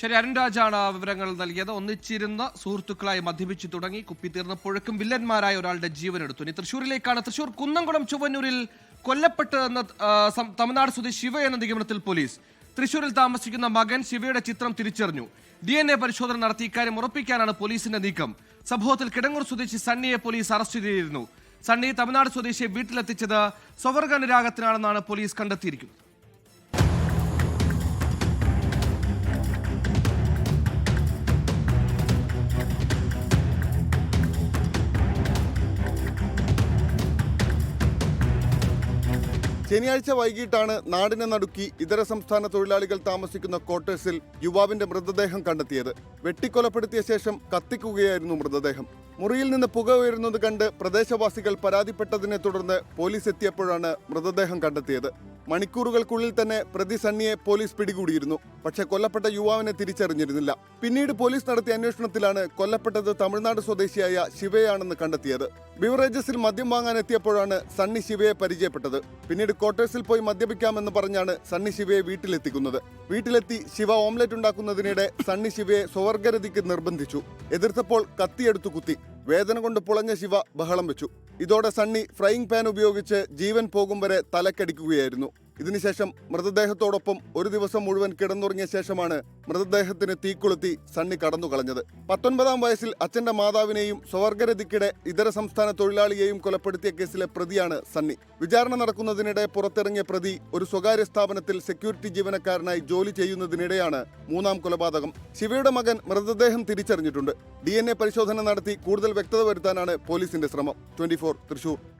ശരി അരുൺ രാജാണ് ആ വിവരങ്ങൾ നൽകിയത്. ഒന്നിച്ചിരുന്ന സുഹൃത്തുക്കളായി മദ്യപിച്ചു തുടങ്ങി. കുപ്പി തീർന്നപ്പോഴേക്കും വില്ലന്മാരായ ഒരാളുടെ ജീവൻ എടുത്തു ഇനി തൃശ്ശൂരിലേക്കാണ് തൃശൂർ കുന്നംകുളം ചുവന്നൂരിൽ കൊല്ലപ്പെട്ടതെന്ന തമിഴ്നാട് സ്വദേശി ശിവ എന്ന നിഗമനത്തിൽ പോലീസ്. തൃശൂരിൽ താമസിക്കുന്ന മകൻ ശിവയുടെ ചിത്രം തിരിച്ചറിഞ്ഞു. ഡി എൻ എ പരിശോധന നടത്തി ഇക്കാര്യം ഉറപ്പിക്കാനാണ് പോലീസിന്റെ നീക്കം. സംഭവത്തിൽ കിടങ്ങൂർ സ്വദേശി സണ്ണിയെ പോലീസ് അറസ്റ്റ് ചെയ്തിരുന്നു. സണ്ണി തമിഴ്നാട് സ്വദേശിയെ വീട്ടിലെത്തിച്ചത് സ്വവർഗ അനുരാഗത്തിനാണെന്നാണ് പോലീസ് കണ്ടെത്തിയിരിക്കുന്നത്. ശനിയാഴ്ച വൈകിട്ടാണ് നാടിനെ നടുക്കി ഇതര സംസ്ഥാന തൊഴിലാളികൾ താമസിക്കുന്ന ക്വാർട്ടേഴ്സിൽ യുവാവിന്റെ മൃതദേഹം കണ്ടെത്തിയത്. വെട്ടിക്കൊലപ്പെടുത്തിയ ശേഷം കത്തിക്കുകയായിരുന്നു മൃതദേഹം. മുറിയിൽ നിന്ന് പുക ഉയരുന്നത് കണ്ട് പ്രദേശവാസികൾ പരാതിപ്പെട്ടതിനെ തുടർന്ന് പോലീസ് എത്തിയപ്പോഴാണ് മൃതദേഹം കണ്ടെത്തിയത്. മണിക്കൂറുകൾക്കുള്ളിൽ തന്നെ പ്രതി സണ്ണിയെ പോലീസ് പിടികൂടിയിരുന്നു. പക്ഷേ കൊല്ലപ്പെട്ട യുവാവിനെ തിരിച്ചറിഞ്ഞിരുന്നില്ല. പിന്നീട് പോലീസ് നടത്തിയ അന്വേഷണത്തിലാണ് കൊല്ലപ്പെട്ടത് തമിഴ്നാട് സ്വദേശിയായ ശിവയാണെന്ന് കണ്ടെത്തിയത്. ബിവറേജസിൽ മദ്യം വാങ്ങാൻ എത്തിയപ്പോഴാണ് സണ്ണി ശിവയെ പരിചയപ്പെട്ടത്. പിന്നീട് ക്വാർട്ടേഴ്സിൽ പോയി മദ്യപിക്കാമെന്ന് പറഞ്ഞാണ് സണ്ണി ശിവയെ വീട്ടിലെത്തിക്കുന്നത്. വീട്ടിലെത്തി ശിവ ഓംലെറ്റ് ഉണ്ടാക്കുന്നതിനിടെ സണ്ണി ശിവയെ സ്വവർഗരതിക്ക് നിർബന്ധിച്ചു. എതിർത്തപ്പോൾ കത്തിയെടുത്തു കുത്തി. വേദന കൊണ്ട് പുളഞ്ഞ ശിവ ബഹളം വെച്ചു. ഇതോടെ സണ്ണി ഫ്രൈയിങ് പാൻ ഉപയോഗിച്ച് ജീവൻ പോകും വരെ തലക്കടിക്കുകയായിരുന്നു. ഇതിനുശേഷം മൃതദേഹത്തോടൊപ്പം ഒരു ദിവസം മുഴുവൻ കിടന്നുറങ്ങിയ ശേഷമാണ് മൃതദേഹത്തിന് തീക്കൊളുത്തി സണ്ണി കടന്നു കളഞ്ഞത്. പത്തൊൻപതാം വയസ്സിൽ അച്ഛന്റെ മാതാവിനെയും സ്വവർഗരതിക്കിടെ ഇതര സംസ്ഥാന തൊഴിലാളിയെയും കൊലപ്പെടുത്തിയ കേസിലെ പ്രതിയാണ് സണ്ണി. വിചാരണ നടക്കുന്നതിനിടെ പുറത്തിറങ്ങിയ പ്രതി ഒരു സ്വകാര്യ സ്ഥാപനത്തിൽ സെക്യൂരിറ്റി ജീവനക്കാരനായി ജോലി ചെയ്യുന്നതിനിടെയാണ് മൂന്നാം കൊലപാതകം. ശിവയുടെ മകൻ മൃതദേഹം തിരിച്ചറിഞ്ഞിട്ടുണ്ട്. ഡി പരിശോധന നടത്തി കൂടുതൽ വ്യക്തത വരുത്താനാണ് പോലീസിന്റെ ശ്രമം. ട്വന്റി തൃശൂർ.